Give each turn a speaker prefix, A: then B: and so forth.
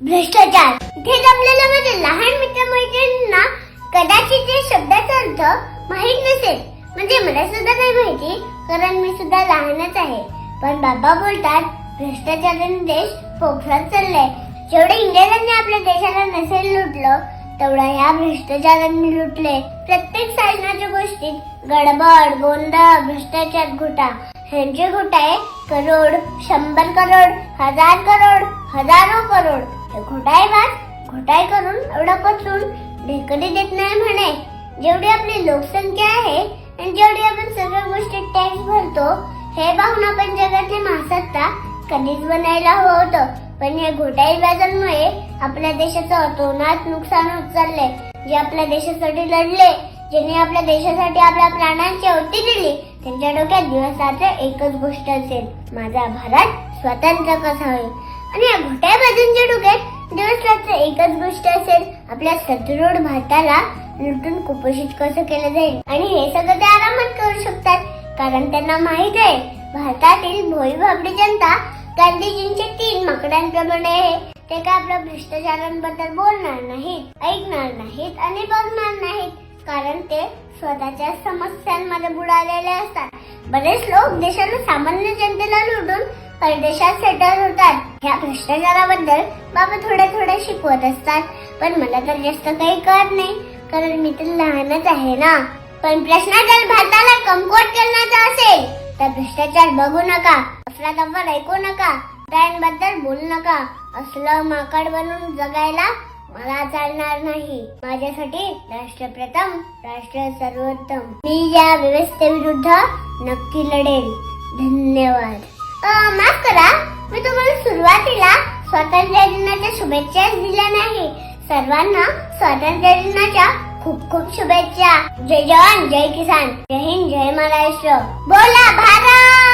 A: भ्रष्टाचार. इथे जमलेल्या माझ्या म्हणजे लहान मित्रमैत्रिणींना कदाचित या शब्दाचा अर्थ माहीत नसेल. म्हणजे मला सुद्धा नाही माहिती कारण मी सुद्धा लहानच आहे. पण बाबा बोलतात भ्रष्टाचाराने देश पोखरात चाललाय. जेवढे इंग्रजांनी आपल्या देशाला नसेल लुटलं तेवढा ह्या भ्रष्टाचारांनी लुटले. प्रत्येक साधनाच्या गोष्टीत गडबड गोंधळ भ्रष्टाचार घोटा. ह्यांचे घोटाळे करोड शंभर करोड हजार करोड हजारो करोड. हे बात वाच करून एवढा पचून ढेकडी देत नाही म्हणे. जेवढी आपली लोकसंख्या आहे आणि जेवढी आपण सगळ्या गोष्टी टॅक्स भरतो हे पाहून आपण जगातले महासत्ता कधीच बनायला हवं होतं. पण या घोटाईबाजांमुळे व्याजांमुळे आपल्या देशाचं अतोनात नुकसान होत चाललंय. जे आपल्या देशासाठी लढले ज्यांनी आपल्या देशासाठी आपल्या प्राणांची अवती दिली त्यांच्या डोक्यात दिवस रात्र एकच गोष्ट असेल. माझा भारत स्वतंत्र कसा होईल? आणि या घोटाई बाजूंच्या डोक्यात दिवस रात्र एकच गोष्ट असेल आपल्या सदृढ भारताला लुटून कुपोषित कसं केलं जाईल? आणि हे सगळं ते आरामात करू शकतात कारण त्यांना माहीत आहे भारतातील भोई भाबडी जनता गांधीजींचे तीन माकडांप्रमाणे आहे. ते काय आपल्या भ्रष्टाचारांबद्दल बोलणार नाहीत ऐकणार नाहीत आणि बघणार नाहीत कारण ते स्वतःच्या समस्यांमध्ये बुडालेले असतात. बरेच लोक देशाला सामान्य जनतेला लुटून परदेशात सेटल होतात. भ्रष्टाचाराबद्दल बाबा थोड्या थोडे शिकवत असतात. पण मला तर जास्त काही कळत नाही कारण मी तर लहानच आहे ना. पण प्रश्न जर भारताला कमकोट करण्याचा असेल तर भ्रष्टाचार बघू नका अफरातफर ऐकू नका बद्दल बोलू नका. असलं माकड बनून जगायला मला चालणार नाही. माझ्यासाठी राष्ट्र प्रथम राष्ट्र सर्वोत्तम. मी या व्यवस्थेविरुद्ध नक्की लढेल. धन्यवाद. माफ करा मी तुम्हाला स्वातंत्र्य दिनाच्या शुभेच्छा दिल्या नाही. सर्वांना स्वातंत्र्य दिनाच्या खूप खूप शुभेच्छा. जय जवान जय किसान. जय हिंद जय महाराष्ट्र. बोला भारत!